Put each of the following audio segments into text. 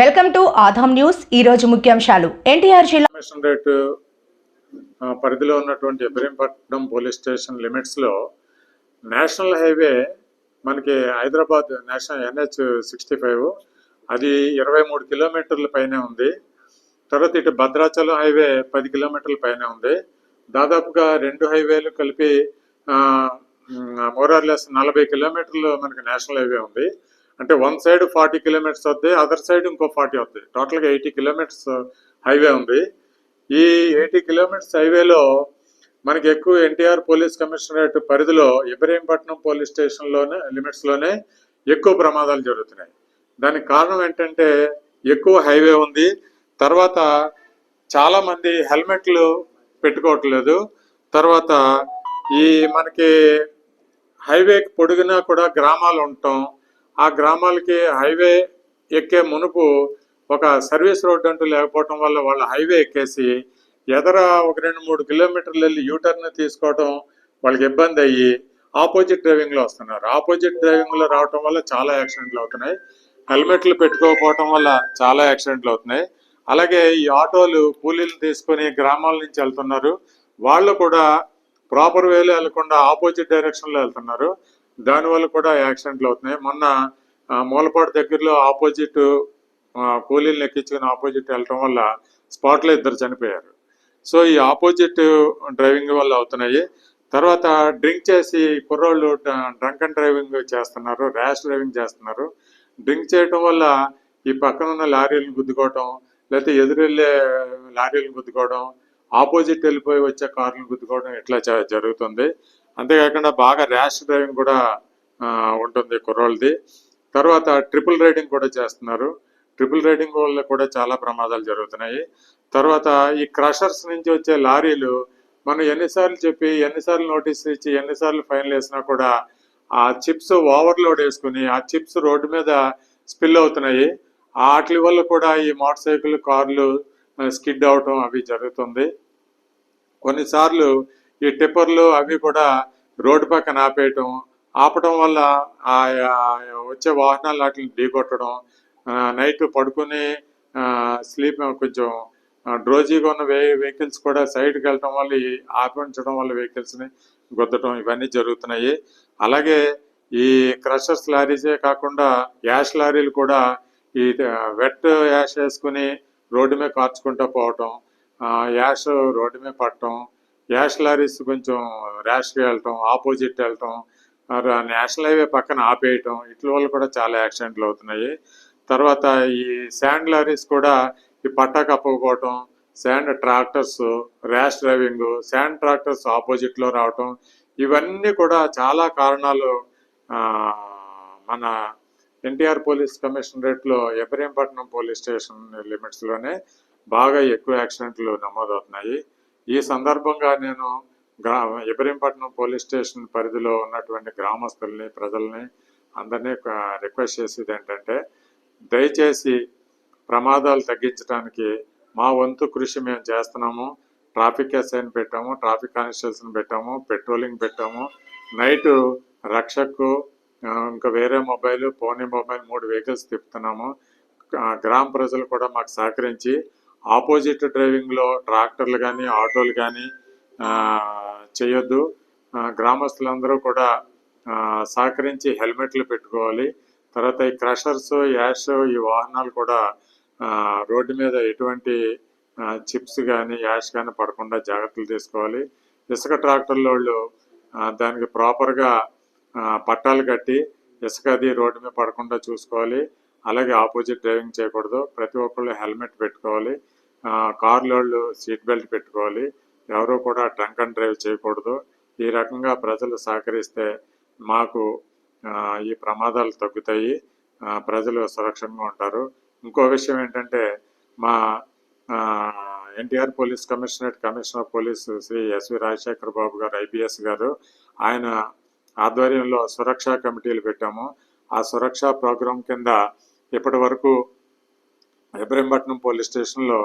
Welcome to Aadhan news ఈ రోజు ముఖ్యాంశాలు. ఎన్టీఆర్ జిల్లా రేటు పరిధిలో ఉన్నటువంటి ఇబ్రహీంపట్నం పోలీస్ స్టేషన్ లిమిట్స్లో నేషనల్ హైవే మనకి Hyderabad national NH sixty five అది ఇరవై మూడు కిలోమీటర్ల పైనే ఉంది. తర్వాత ఇటు భద్రాచలం హైవే పది కిలోమీటర్ల పైనే ఉంది. దాదాపుగా రెండు హైవేలు కలిపి మోరార్లెస్ నలభై కిలోమీటర్లు మనకి నేషనల్ హైవే ఉంది. అంటే వన్ సైడ్ ఫార్టీ కిలోమీటర్స్ వద్ది అదర్ సైడ్ ఇంకో ఫార్టీ వద్ది. టోటల్గా ఎయిటీ కిలోమీటర్స్ uh, హైవే ఉంది. ఈ ఎయిటీ కిలోమీటర్స్ హైవేలో మనకి ఎక్కువ ఎన్టీఆర్ పోలీస్ కమిషనరేట్ పరిధిలో ఇబ్రహీంపట్నం పోలీస్ స్టేషన్లోనే లిమిట్స్లోనే ఎక్కువ ప్రమాదాలు జరుగుతున్నాయి. దానికి కారణం ఏంటంటే ఎక్కువ హైవే ఉంది. తర్వాత చాలామంది హెల్మెట్లు పెట్టుకోవట్లేదు. తర్వాత ఈ మనకి హైవేకి పొడిగినా కూడా గ్రామాలు ఉండటం ఆ గ్రామాలకి హైవే ఎక్కే మునుపు ఒక సర్వీస్ రోడ్డు అంటూ లేకపోవటం వల్ల వాళ్ళు హైవే ఎక్కేసి ఎదర ఒక రెండు మూడు కిలోమీటర్లు వెళ్ళి యూటర్న్ తీసుకోవటం వాళ్ళకి ఇబ్బంది అయ్యి ఆపోజిట్ డ్రైవింగ్లో వస్తున్నారు. ఆపోజిట్ డ్రైవింగ్లో రావటం వల్ల చాలా యాక్సిడెంట్లు అవుతున్నాయి. హెల్మెట్లు పెట్టుకోకపోవటం వల్ల చాలా యాక్సిడెంట్లు అవుతున్నాయి. అలాగే ఈ ఆటోలు కూలీలు తీసుకొని గ్రామాల నుంచి వెళ్తున్నారు. వాళ్ళు కూడా ప్రాపర్ వేలో వెళ్ళకుండా ఆపోజిట్ డైరెక్షన్లో వెళ్తున్నారు. దానివల్ల కూడా యాక్సిడెంట్లు అవుతున్నాయి. మొన్న మూలపాటు మూలపాడు దగ్గరలో ఆపోజిట్ కూలీలను ఎక్కించుకుని ఆపోజిట్ వెళ్ళటం వల్ల స్పాట్లో ఇద్దరు చనిపోయారు. సో ఈ ఆపోజిట్ డ్రైవింగ్ వల్ల అవుతున్నాయి. తర్వాత డ్రింక్ చేసి కుర్రోళ్ళు డ్రంక్ అండ్ డ్రైవింగ్ చేస్తున్నారు ర్యాష్ డ్రైవింగ్ చేస్తున్నారు. డ్రింక్ చేయటం వల్ల ఈ పక్కన ఉన్న లారీలను గుద్దుకోవటం లేకపోతే ఎదురెళ్ళే లారీలను గుద్దుకోవడం ఆపోజిట్ వెళ్ళిపోయి వచ్చే కార్లను గుద్దుకోవడం ఇట్లా జరుగుతుంది. అంతేకాకుండా బాగా ర్యాష్ డ్రైవింగ్ కూడా ఉంటుంది కుర్రోళ్ళది. తర్వాత ట్రిపుల్ రైడింగ్ కూడా చేస్తున్నారు. ట్రిపుల్ రైడింగ్ వల్ల కూడా చాలా ప్రమాదాలు జరుగుతున్నాయి. తర్వాత ఈ క్రషర్స్ నుంచి వచ్చే లారీలు మనం ఎన్నిసార్లు చెప్పి ఎన్నిసార్లు నోటీస్ ఇచ్చి ఎన్నిసార్లు ఫైన్ వేసినా కూడా ఆ చిప్స్ ఓవర్లోడ్ వేసుకుని ఆ చిప్స్ రోడ్డు మీద స్పిల్ అవుతున్నాయి. వాటి వల్ల కూడా ఈ మోటార్ సైకిల్ కార్లు స్కిడ్ అవటం అవి జరుగుతుంది. కొన్నిసార్లు ఈ టిప్పర్లు అవి కూడా రోడ్డు పక్కన ఆపేయటం ఆపటం వల్ల ఆ వచ్చే వాహనాలు వాటిని ఢీకొట్టడం నైట్ పడుకుని స్లీప్ కొంచెం డ్రోజీగా ఉన్న వే వెహికల్స్ కూడా సైడ్కి వెళ్ళటం వల్ల ఈ ఆపించడం వల్ల వెహికల్స్ని గుద్దటం ఇవన్నీ జరుగుతున్నాయి. అలాగే ఈ క్రషర్స్ లారీసే కాకుండా యాష్ లారీలు కూడా ఈ వెట్ యాష్ వేసుకుని రోడ్డు మీద కార్చుకుంటూ పోవటం యాష్ రోడ్డు మీద పట్టడం యాష్ లారీస్ కొంచెం ర్యాష్గా వెళ్ళటం ఆపోజిట్ వెళ్ళటం నేషనల్ హైవే పక్కన ఆపేయటం ఇట్ల వల్ల కూడా చాలా యాక్సిడెంట్లు అవుతున్నాయి. తర్వాత ఈ శాండ్ లారీస్ కూడా ఈ పట్టా కప్పకపోవటం sand tractors rash driving sand tractors ఆపోజిట్లో రావటం ఇవన్నీ కూడా చాలా కారణాలు మన ఎన్టీఆర్ పోలీస్ కమిషనరేట్లో ఎబ్రహీంపట్నం పోలీస్ స్టేషన్ లిమిట్స్లోనే బాగా ఎక్కువ యాక్సిడెంట్లు నమోదవుతున్నాయి. ఈ సందర్భంగా నేను గ్రా ఇబ్రహీంపట్నం పోలీస్ స్టేషన్ పరిధిలో ఉన్నటువంటి గ్రామస్తుల్ని ప్రజల్ని అందరినీ రిక్వెస్ట్ చేసేది ఏంటంటే దయచేసి ప్రమాదాలు తగ్గించడానికి మా వంతు కృషి మేము చేస్తున్నాము. ట్రాఫిక్ ఎస్ఐని పెట్టాము ట్రాఫిక్ కానిస్టేబుల్స్ని పెట్టాము పెట్రోలింగ్ పెట్టాము. నైట్ రక్షకు ఇంకా వేరే మొబైల్ పోనీ మొబైల్ మూడు వెహికల్స్ తిప్పుతున్నాము. గ్రామ ప్రజలు కూడా మాకు సహకరించి ఆపోజిట్ డ్రైవింగ్లో ట్రాక్టర్లు కానీ ఆటోలు కానీ చేయొద్దు. గ్రామస్తులందరూ కూడా సహకరించి హెల్మెట్లు పెట్టుకోవాలి. తర్వాత ఈ క్రషర్స్ యాష్ ఈ వాహనాలు కూడా రోడ్డు మీద ఎటువంటి చిప్స్ కానీ యాష్ కానీ పడకుండా జాగ్రత్తలు తీసుకోవాలి. ఇసుక ట్రాక్టర్ల వాళ్ళు దానికి ప్రాపర్గా పట్టాలు కట్టి ఇసుక అది రోడ్డు మీద పడకుండా చూసుకోవాలి. అలాగే ఆపోజిట్ డ్రైవింగ్ చేయకూడదు. ప్రతి ఒక్కళ్ళు హెల్మెట్ పెట్టుకోవాలి. కార్లోళ్ళు సీట్ బెల్ట్ పెట్టుకోవాలి. ఎవరు కూడా డ్రంక్ అండ్ డ్రైవ్ చేయకూడదు. ఈ రకంగా ప్రజలు సహకరిస్తే మాకు ఈ ప్రమాదాలు తగ్గుతాయి. ప్రజలు సురక్షంగా ఉంటారు. ఇంకో విషయం ఏంటంటే మా NTR police commissionerate commissioner of police Shri SV Rajasekhar Babu గారు ఐపీఎస్ గారు ఆయన ఆధ్వర్యంలో సురక్షా కమిటీలు పెట్టాము. ఆ సురక్షా ప్రోగ్రాం కింద ఇప్పటి వరకు ఇబ్రహీంపట్నం పోలీస్ స్టేషన్లో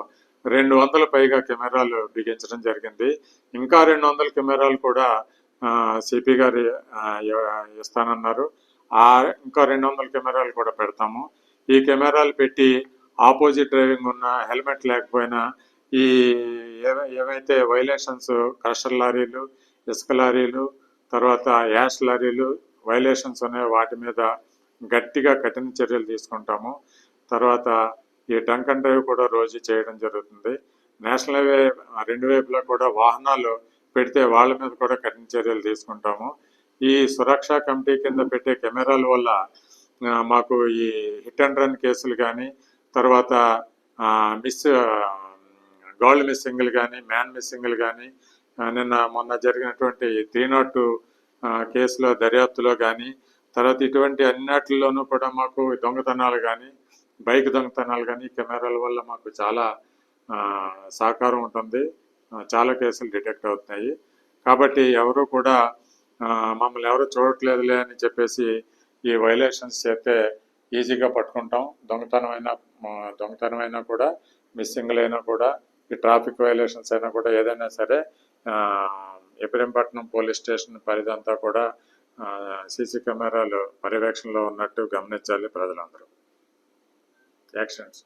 రెండు వందల పైగా కెమెరాలు బిగించడం జరిగింది. ఇంకా రెండు వందల కెమెరాలు కూడా సిపి గారు ఇస్తానన్నారు. ఆ ఇంకా రెండు వందల కెమెరాలు కూడా పెడతాము. ఈ కెమెరాలు పెట్టి ఆపోజిట్ డ్రైవింగ్ ఉన్న హెల్మెట్ లేకపోయినా ఈ ఏవ- ఏవైతే వైలేషన్స్ క్రషర్ లారీలు ఇసుక లారీలు తర్వాత యాష్ లారీలు వైలేషన్స్ ఉన్నాయో వాటి మీద గట్టిగా కఠిన చర్యలు తీసుకుంటాము. తర్వాత ఈ డంక్ అండ్ డ్రైవ్ కూడా రోజు చేయడం జరుగుతుంది. నేషనల్ హైవే రెండు వైపులా కూడా వాహనాలు పెడితే వాళ్ళ మీద కూడా కఠిన చర్యలు తీసుకుంటాము. ఈ సురక్షా కమిటీ కింద పెట్టే కెమెరాల వల్ల మాకు ఈ హిట్ అండ్ రన్ కేసులు కానీ తర్వాత మిస్ గోల్డ్ మిస్సింగ్లు కానీ మ్యాన్ మిస్సింగ్లు కానీ నిన్న మొన్న జరిగినటువంటి త్రీ నాట్ టూ కేసులో దర్యాప్తులో కానీ తర్వాత ఇటువంటి అన్నిటిలోనూ కూడా మాకు దొంగతనాలు కానీ బైక్ దొంగతనాలు కానీ కెమెరాల వల్ల మాకు చాలా సహకారం ఉంటుంది. చాలా కేసులు డిటెక్ట్ అవుతున్నాయి. కాబట్టి ఎవరు కూడా మమ్మల్ని ఎవరు చూడట్లేదులే అని చెప్పేసి ఈ వైలేషన్స్ చేస్తే ఈజీగా పట్టుకుంటాం. దొంగతనం అయినా దొంగతనం అయినా కూడా మిస్సింగ్లు అయినా కూడా ఈ ట్రాఫిక్ వైలేషన్స్ అయినా కూడా ఏదైనా సరే ఆ, పోలీస్ స్టేషన్ పరిధంతా కూడా సీసీ కెమెరాలు పర్యవేక్షణలో ఉన్నట్టు గమనించాలి ప్రజలందరూ. excellent.